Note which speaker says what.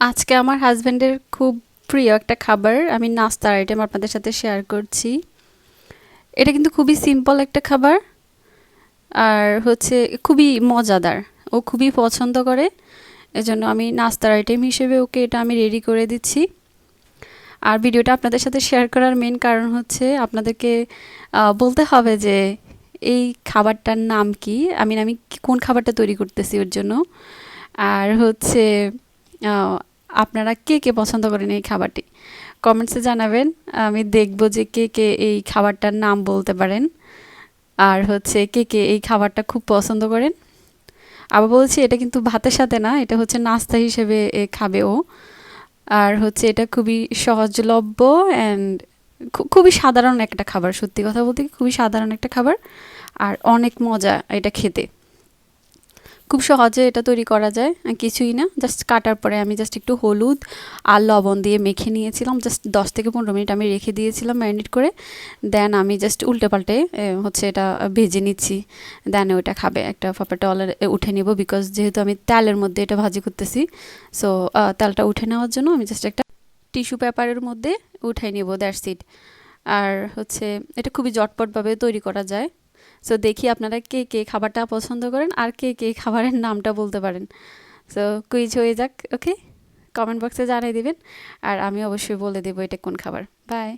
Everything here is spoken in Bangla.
Speaker 1: আজকে আমার হাজব্যান্ডের খুব প্রিয় একটা খাবার। আমি নাস্তার আইটেম আপনাদের সাথে শেয়ার করছি। এটা কিন্তু খুবই সিম্পল একটা খাবার। আর হচ্ছে খুবই মজাদার। ও খুবই পছন্দ করে। এজন্য আমি নাস্তার আইটেম হিসেবে ওকে এটা আমি রেডি করে দিচ্ছি। আর ভিডিওটা আপনাদের সাথে শেয়ার করার মেন কারণ হচ্ছে আপনাদেরকে বলতে হবে যে এই খাবারটার নাম কি? আমি আমি কোন খাবারটা তৈরি করতেছি ওর জন্য? আর হচ্ছে আপনারা কে কে পছন্দ করেন এই খাবারটি? কমেন্টসে জানাবেন। আমি দেখব যে কে কে এই খাবারটার নাম বলতে পারেন। আর হচ্ছে কে কে এই খাবারটা খুব পছন্দ করেন। আবার বলছি, এটা কিন্তু ভাতের সাথে না, এটা হচ্ছে নাস্তা হিসেবে খাবে ও। আর হচ্ছে এটা খুবই সহজলভ্য অ্যান্ড খুবই সাধারণ একটা খাবার। সত্যি কথা বলতে খুবই সাধারণ একটা খাবার। আর অনেক মজা এটা খেতে। খুব সহজে এটা তৈরি করা যায় কিছুই না। জাস্ট কাটার পরে আমি জাস্ট একটু হলুদ আর লবণ দিয়ে মেখে নিয়েছিলাম। জাস্ট দশ থেকে পনেরো মিনিট আমি রেখে দিয়েছিলাম ম্যারিনেট করে। দেন আমি জাস্ট উল্টে পাল্টে হচ্ছে এটা ভেজে নিচ্ছি। দেন ওটা খাবে একটা ফাপা টলার উঠে নেব বিকজ যেহেতু আমি তেলের মধ্যে এটা ভাজি করতেছি। সো তেলটা উঠে নেওয়ার জন্য আমি জাস্ট একটা টিস্যু পেপারের মধ্যে উঠাই নেব দ্যাটস ইট আর হচ্ছে এটা খুবই জটপটভাবে তৈরি করা যায়। সো দেখি আপনারা কে কে খাবারটা পছন্দ করেন আর কে কে খাবারের নামটা বলতে পারেন। সো কুইজ হয়ে যাক ওকে কমেন্ট বক্সে জানিয়ে দিবেন, আর আমি অবশ্যই বলে দেবো এটা কোন খাবার। বাই